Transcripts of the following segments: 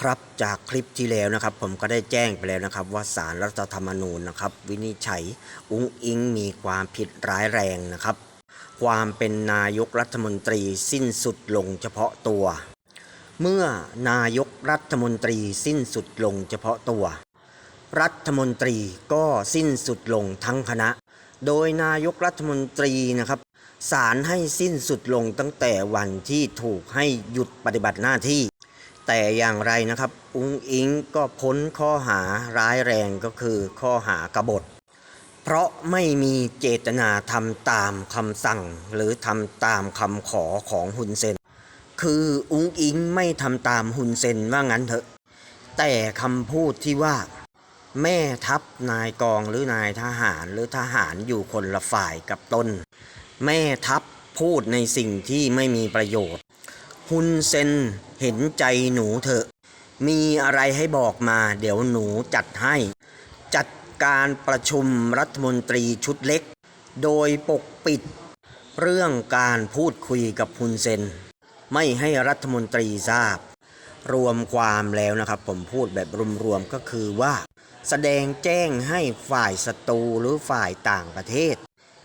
ครับจากคลิปที่แล้วนะครับ ผมก็ได้แจ้งไปแล้วนะครับ ว่าสารรัฐธรรมนูญนะครับ วินิจฉัยอุ้งอิงมีความผิดร้ายแรงนะครับ ความเป็นนายกรัฐมนตรีสิ้นสุดลงเฉพาะตัว เมื่อนายกรัฐมนตรีสิ้นสุดลงเฉพาะตัว รัฐมนตรีก็สิ้นสุดลงทั้งคณะ โดยนายกรัฐมนตรีนะครับศาลให้สิ้นสุดลงตั้งแต่วันที่ถูกให้หยุดปฏิบัติหน้าที่ แต่อย่างไรนะครับ อุ้งอิงก็พ้นข้อหาร้ายแรงก็คือข้อหากบฏ เพราะไม่มีเจตนาทำตามคำสั่ง หรือทำตามคำขอของฮุนเซน คืออุ้งอิงไม่ทำตามฮุนเซนว่างั้นเถอะ แต่คำพูดที่ว่า แม่ทัพนายกองหรือนายทหารหรือทหารอยู่คนละฝ่ายกับตนแม่ทัพพูดในสิ่งที่ไม่มีประโยชน์ ฮุนเซนเห็นใจหนูเถอะ มีอะไรให้บอกมาเดี๋ยวหนูจัดให้ จัดการประชุมรัฐมนตรีชุดเล็ก โดยปกปิด เรื่องการพูดคุยกับฮุนเซน ไม่ให้รัฐมนตรีทราบ รวมความแล้วนะครับผมพูดแบบรวมๆก็คือว่า แสดงแจ้งให้ฝ่ายศัตรูหรือฝ่ายต่างประเทศ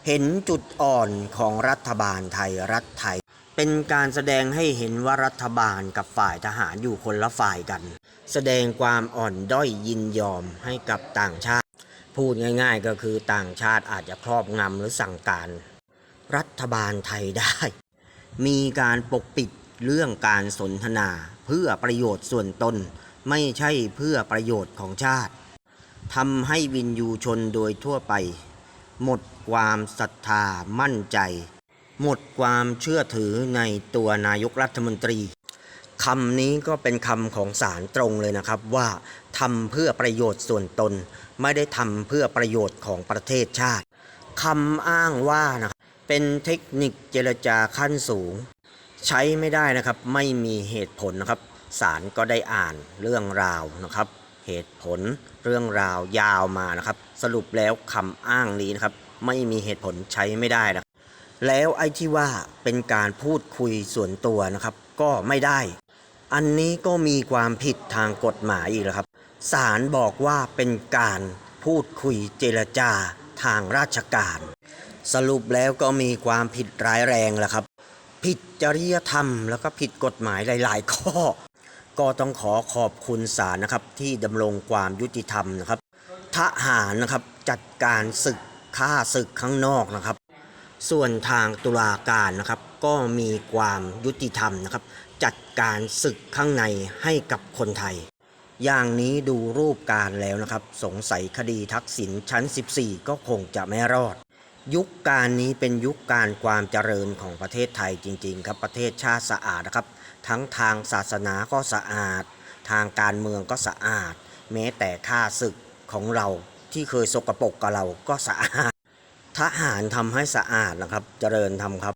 เห็นจุดอ่อนของรัฐบาลไทยรัฐไทย เป็นการแสดงให้เห็นว่ารัฐบาลกับฝ่ายทหารอยู่คนละฝ่ายกัน แสดงความอ่อนด้อยยินยอมให้กับต่างชาติ พูดง่ายๆก็คือต่างชาติอาจจะครอบงำหรือสั่งการ รัฐบาลไทยได้ มีการปกปิดเรื่องการสนทนาเพื่อประโยชน์ส่วนตน ไม่ใช่เพื่อประโยชน์ของชาติทำให้วินยูชนโดยทั่วไป หมดความศรัทธามั่นใจ หมดความเชื่อถือในตัวนายกรัฐมนตรีคำนี้ก็เป็นคำของศาลตรงเลยนะครับว่าทำเพื่อประโยชน์ส่วนตน ไม่ได้ทำเพื่อประโยชน์ของประเทศชาติคำอ้างว่านะครับเป็นเทคนิคเจรจาขั้นสูง ใช้ไม่ได้นะครับไม่มีเหตุผลนะครับศาลก็ได้อ่านเรื่องราวนะครับ เหตุผลเรื่องราวยาวมานะครับ สรุปแล้วคำอ้างนี้นะครับ ไม่มีเหตุผลใช้ไม่ได้นะครับ แล้วไอ้ที่ว่าเป็นการพูดคุยส่วนตัวนะครับ ก็ไม่ได้ อันนี้ก็มีความผิดทางกฎหมายอีกแล้วครับศาลบอกว่าเป็นการพูดคุยเจรจาทางราชการ สรุปแล้วก็มีความผิดร้ายแรงแหละครับ ผิดจริยธรรมแล้วก็ผิดกฎหมายหลาย ๆ ข้อ ก็ต้องขอขอบคุณศาลนะครับ ที่ดำรงความยุติธรรมนะครับทหารนะครับจัดการศึกฆ่าศึกข้างนอกนะครับ ส่วนทางตุลาการนะครับก็มีความยุติธรรมนะครับ จัดการศึกข้างในให้กับคนไทย อย่างนี้ดูรูปการแล้วนะครับ สงสัยคดีทักษิณชั้น 14 ก็คงจะไม่รอด ยุคการนี้เป็นยุคการความเจริญของประเทศไทยจริง ๆ ครับประเทศชาติสะอาดนะครับ ทั้งทางศาสนาก็สะอาด ทางการเมืองก็สะอาด แม้แต่ค่าศึกของเราที่เคยสกปรกกับเราก็สะอาด ทหารทำให้สะอาดนะครับ เจริญทำครับ